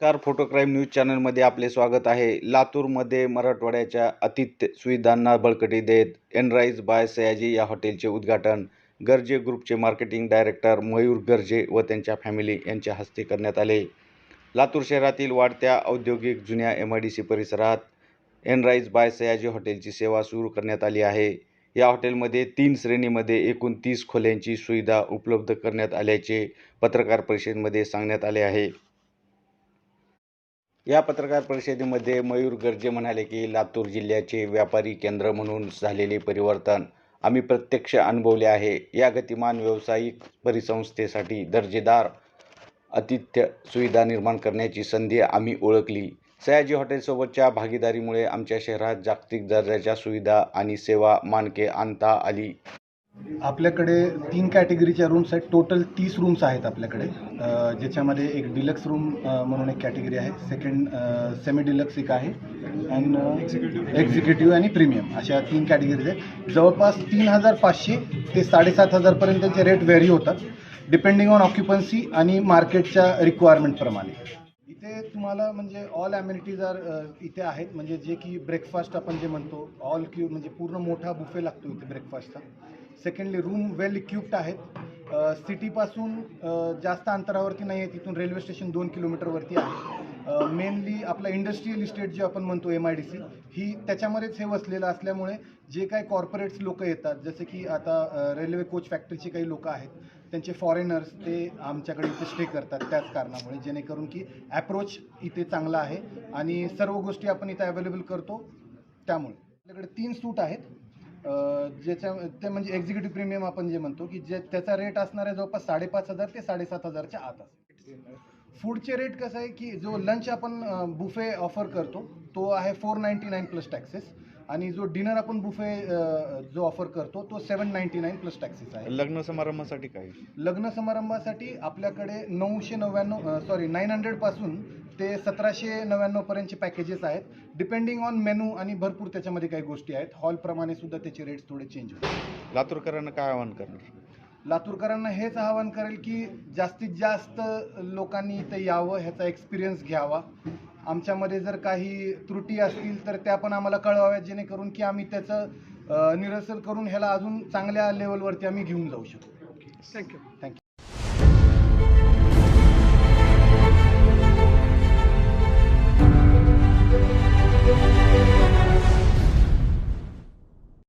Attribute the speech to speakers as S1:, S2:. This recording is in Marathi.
S1: नमस्कार. फोटो क्राईम न्यूज चॅनलमध्ये आपले स्वागत आहे. लातूरमध्ये मराठवाड्याच्या अतिथ्य सुविधांना बळकटी देत एनराईज बाय सयाजी या हॉटेलचे उद्घाटन. गर्जे ग्रुपचे मार्केटिंग डायरेक्टर मयूर गर्जे व त्यांच्या फॅमिली यांच्या हस्ते करण्यात आले. लातूर शहरातील वाढत्या औद्योगिक जुन्या एम आय डी सी परिसरात एनराईज बाय सयाजी हॉटेलची सेवा सुरू करण्यात आली आहे. या हॉटेलमध्ये तीन श्रेणीमध्ये एकूण तीस खोल्यांची सुविधा उपलब्ध करण्यात आल्याचे पत्रकार परिषदेमध्ये सांगण्यात आले आहे. या पत्रकार परिषदेमध्ये मयूर गर्जे म्हणाले की लातूर जिल्ह्याचे व्यापारी केंद्र म्हणून झालेले परिवर्तन आम्ही प्रत्यक्ष अनुभवले आहे. या गतिमान व्यावसायिक परिसंस्थेसाठी दर्जेदार आतिथ्य सुविधा निर्माण करण्याची संधी आम्ही ओळखली. सयाजी हॉटेलसोबतच्या भागीदारीमुळे आमच्या शहरात जागतिक दर्जाच्या सुविधा आणि सेवा मानके आणता आली.
S2: आपल्याकडे तीन कॅटेगरीच्या रूम्स आहेत. टोटल तीस रूम्स आहेत आपल्याकडे. ज्याच्यामध्ये एक डिलक्स रूम म्हणून एक कॅटेगरी आहे. सेकंड सेमी डिलक्स एक आहे. अँड एक्झिक्युटिव्ह आणि प्रीमियम अशा तीन कॅटेगरीज आहेत. जवळपास तीन हजार पाचशे ते साडेसात हजारपर्यंत त्यांचे रेट व्हेरी होतात डिपेंडिंग ऑन ऑक्युपन्सी आणि मार्केटच्या रिक्वायरमेंटप्रमाणे इथे तुम्हाला म्हणजे ऑल ॲम्युनिटीज आर इथे आहेत. म्हणजे जे की ब्रेकफास्ट आपण जे म्हणतो ऑल क्यू म्हणजे पूर्ण मोठा बुफे लागतो इथे ब्रेकफास्टचा सेकंडली रूम वेल इक्विप्ड आहेत. सिटीपासून जास्त अंतरावरती नाही आहे. तिथून रेल्वे स्टेशन दोन किलोमीटरवरती आहे. मेनली आपला इंडस्ट्रियल इस्टेट जे आपण म्हणतो एम आय डी सी ही त्याच्यामध्येच हे वसलेलं असल्यामुळे जे काही कॉर्पोरेट्स लोक येतात जसे की आता रेल्वे कोच फॅक्टरीचे काही लोक आहेत. त्यांचे फॉरेनर्स ते आमच्याकडे इथे स्टे करतात. त्याच कारणामुळे जेणेकरून की ॲप्रोच इथे चांगला आहे. आणि सर्व गोष्टी आपण इथे अवेलेबल करतो. त्यामुळे. आपल्याकडे तीन सूट आहेत. ज्याच्या ते म्हणजे एक्झिक्युटिव्ह प्रीमियम आपण जे म्हणतो की जे त्याचा रेट असणार आहे जवळपास साडेपाच हजार ते साडेसात हजारच्या आत असेल. फूडचे रेट कसं आहे की जो लंच आपण बुफे ऑफर करतो तो आहे four ninety nine plus taxes आणि जो डिनर आपण बुफे जो ऑफर करतो तो seven ninety nine plus taxes आहे.
S1: लग्न समारंभासाठी काही?
S2: लग्न समारंभासाठी आपल्याकडे नऊशे नव्याण्णव सॉरी नाईन हंड्रेडपासून ते सतराशे नव्याण्णवपर्यंतचे पॅकेजेस आहेत. डिपेंडिंग ऑन मेनू आणि भरपूर त्याच्यामध्ये काही गोष्टी आहेत. हॉलप्रमाणे सुद्धा त्याचे रेट्स थोडे चेंज होतात.
S1: लातूरकरांना काय आवाहन करणार?
S2: लातूरकरांना हेच आवाहन करेल की जास्तीत जास्त लोकांनी इथे यावं ह्याचा एक्सपिरियन्स घ्यावा. आमच्यामध्ये जर काही त्रुटी असतील तर त्या पण आम्हाला कळवाव्यात जेणेकरून की आम्ही त्याचं अ, निरसन करून ह्याला अजून चांगल्या लेवलवरती आम्ही घेऊन जाऊ शकतो
S3: थँक्यू
S2: थँक्यू